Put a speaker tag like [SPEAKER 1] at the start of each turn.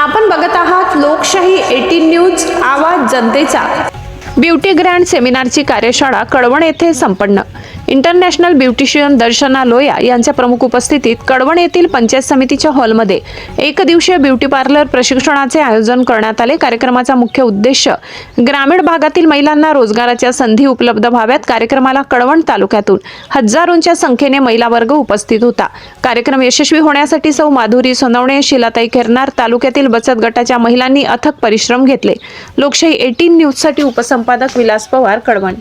[SPEAKER 1] आपण बघत आहात लोकशाही एटीन न्यूज आवाज जनतेचा. ब्युटी ग्रँड सेमिनारची कार्यशाळा कळवण येथे संपन्न. इंटरनॅशनल ब्युटिशियन दर्शना लोया यांच्या प्रमुख उपस्थितीत कडवण येथील पंचायत समितीच्या हॉलमध्ये एक दिवसीय ब्युटी पार्लर प्रशिक्षणाचे आयोजन करण्यात आले. कार्यक्रमाचा मुख्य उद्देश ग्रामीण भागातील महिलांना रोजगाराच्या संधी उपलब्ध व्हाव्यात. कार्यक्रमाला कडवण तालुक्यातून हजारोंच्या संख्येने महिला वर्ग उपस्थित होता. कार्यक्रम यशस्वी होण्यासाठी सौ माधुरी सोनवणे शिलाताई खेरनार तालुक्यातील बचत गटाच्या महिलांनी अथक परिश्रम घेतले. लोकशाही एटीन न्यूजसाठी उपसंपादक विलास पवार कडवण